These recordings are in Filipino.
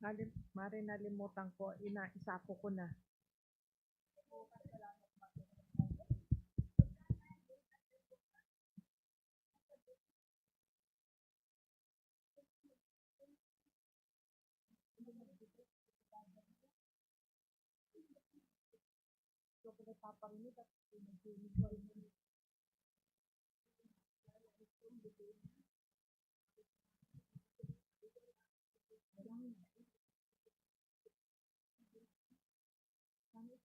Nalim, mare nalimutan ko, ina, isapo ko na.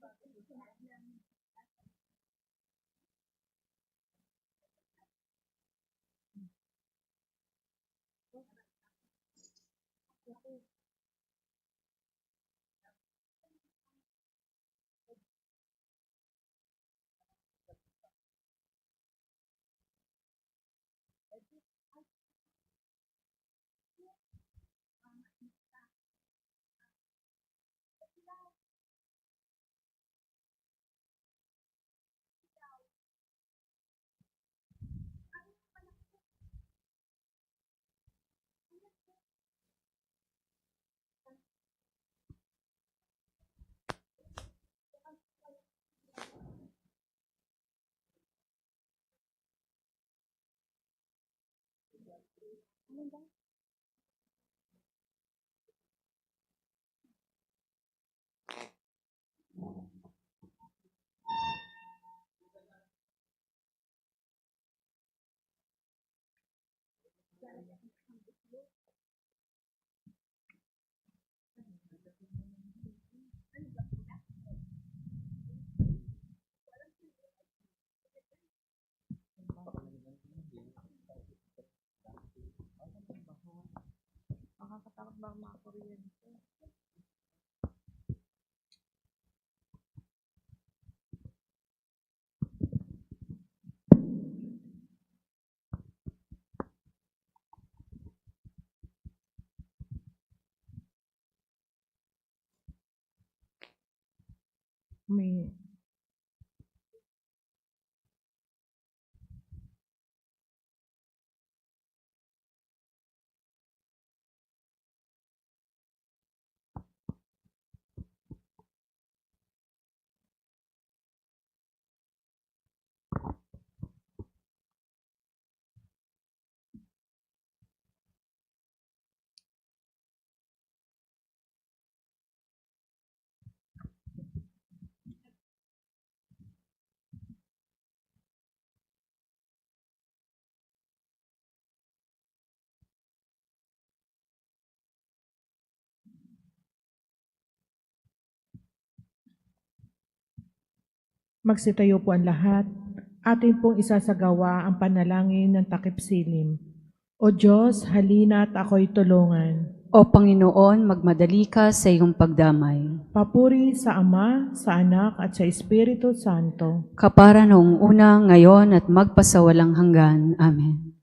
But this. coming back. Makakatakot ba ang mga kuryente? May Magsitayo po ang lahat. Atin pong isasagawa ang panalangin ng takip silim. O Diyos, halina at ako'y tulungan. O Panginoon, magmadali ka sa iyong pagdamay. Papuri sa Ama, sa Anak at sa Espiritu Santo. Kapara noong una, ngayon at magpasawalang hanggan. Amen.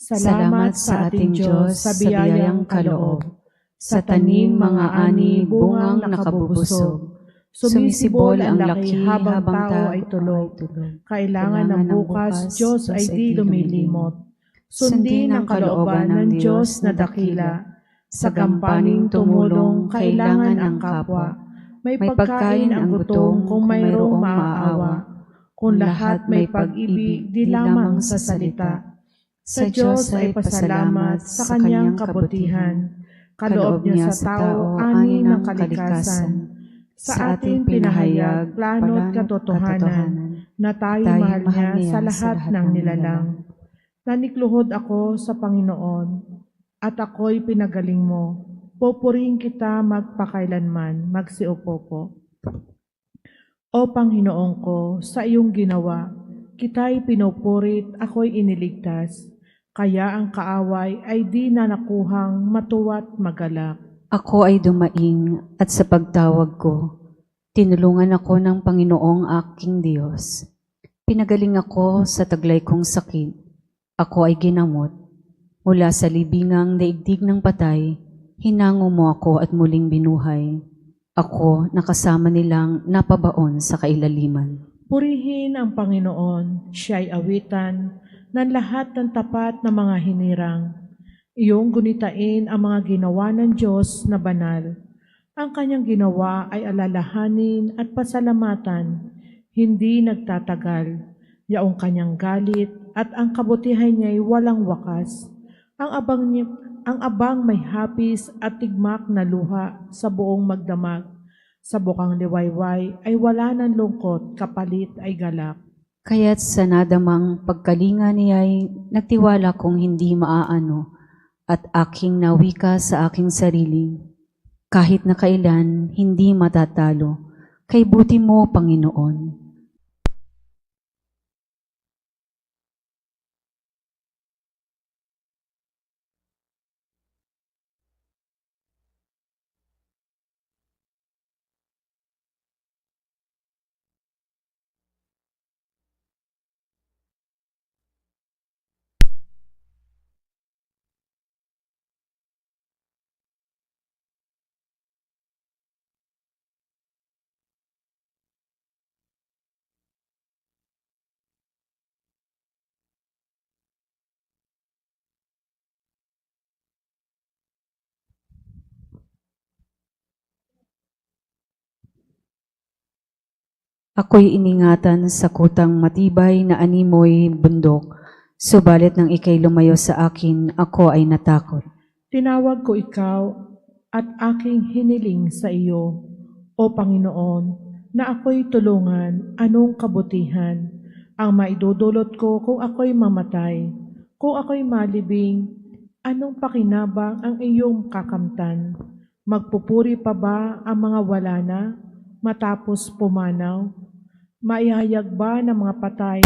Salamat sa ating Diyos sa biyayang kaloob. Sa tanim mga ani bungang nakabubusog. Sumisibol ang laki habang tao ay tulog. Kailangan ng bukas, Diyos ay di lumilimot. Sundin ang kalooban ng Diyos na dakila. Sa gampaning tumulong, kailangan ang kapwa. May pagkain ang gutom kung mayroong maaawa. Kung lahat may pag-ibig, di lamang sa salita. Sa Diyos ay pasalamat sa kanyang kabutihan. Kaloob niya sa tao, ani ng kalikasan. Sa ating pinahayag, plano't katotohanan, na tayo mahal niya sa lahat ng nilalang. Nanikluhod ako sa Panginoon, at ako'y pinagaling mo. Pupuring kita magpakailanman, magsiupo po. O Panginoon ko, sa iyong ginawa, kita'y pinupurit, ako'y iniligtas. Kaya ang kaaway ay di na nakuhang matuwat magalak. Ako ay dumaing at sa pagtawag ko, tinulungan ako ng Panginoong aking Diyos. Pinagaling ako sa taglay kong sakit. Ako ay ginamot. Mula sa libingang daigdig ng patay, hinango mo ako at muling binuhay. Ako nakasama nilang napabaon sa kailaliman. Purihin ang Panginoon, siya'y awitan ng lahat ng tapat na mga hinirang. Iyong gunitain ang mga ginawa ng Diyos na banal. Ang kanyang ginawa ay alalahanin at pasalamatan, hindi nagtatagal. Yaong kanyang galit at ang kabutihan niya'y walang wakas. Ang abang, niya, ang abang may hapis at tigmak na luha sa buong magdamag. Sa bukang liwayway ay wala ng lungkot, kapalit ay galak. Kaya't sa nadamang pagkalinga niya'y nagtiwala kong hindi maaano at aking nawika sa aking sarili. Kahit na kailan, hindi matatalo. Kay buti mo, Panginoon. Ako'y iningatan sa kutang matibay na animoy bundok, subalit nang ikay lumayo sa akin, ako ay natakot. Tinawag ko ikaw at aking hiniling sa iyo, O Panginoon, na ako'y tulungan, anong kabutihan, ang maidudulot ko kung ako'y mamatay, kung ako'y malibing, anong pakinabang ang iyong kakamtan? Magpupuri pa ba ang mga wala na, matapos pumanaw? Maihayag ba ng mga patay